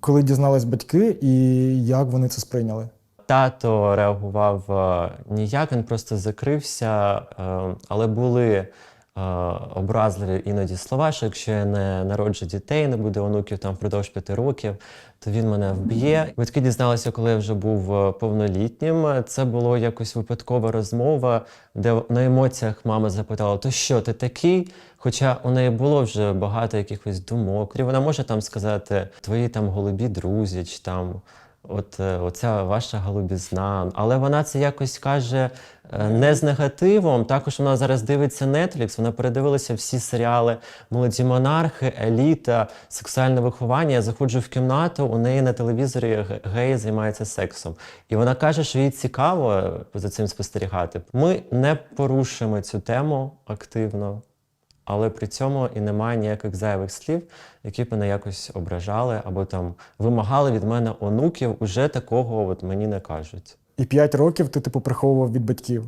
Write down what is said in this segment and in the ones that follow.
Коли дізнались батьки і як вони це сприйняли? Тато реагував е, ніяк, він просто закрився, е, але були образливі іноді слова, що якщо я не народжу дітей, не буде онуків там впродовж п'яти років, то він мене вб'є. Батьки дізналися, коли я вже був е, повнолітнім. Це було якось випадкова розмова, де на емоціях мама запитала: То що, ти такий? Хоча у неї було вже багато якихось думок. І вона може там сказати твої там голубі друзі, чи там от е, оця ваша голубізна. Але вона це якось каже е, не з негативом. Також вона зараз дивиться Netflix, вона передивилася всі серіали Молоді монархи, еліта, сексуальне виховання. Я заходжу в кімнату, у неї на телевізорі г- гей займається сексом. І вона каже, що їй цікаво е, за цим спостерігати. Ми не порушуємо цю тему активно. Але при цьому і немає ніяких зайвих слів, які б мене якось ображали або там вимагали від мене онуків, уже такого от мені не кажуть. І п'ять років ти типу приховував від батьків.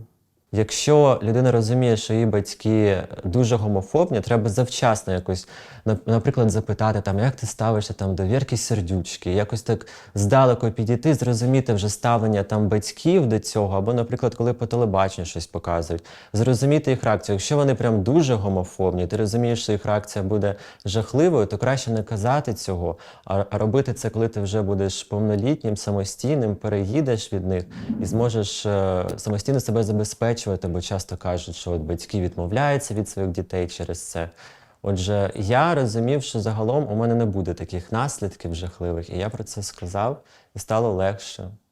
Якщо людина розуміє, що її батьки дуже гомофобні, треба завчасно якось, на- наприклад, запитати, там, як ти ставишся там, до Вірки Сердючки, якось так здалеку підійти, зрозуміти вже ставлення там батьків до цього, або, наприклад, коли по телебаченню щось показують, зрозуміти їх реакцію. Якщо вони прям дуже гомофобні, ти розумієш, що їх реакція буде жахливою, то краще не казати цього, а, робити це, коли ти вже будеш повнолітнім, самостійним, переїдеш від них і зможеш е, самостійно себе забезпечувати, бо часто кажуть, що от батьки відмовляються від своїх дітей через це. Отже, я розумів, що загалом у мене не буде таких наслідків жахливих, і я про це сказав, і стало легше.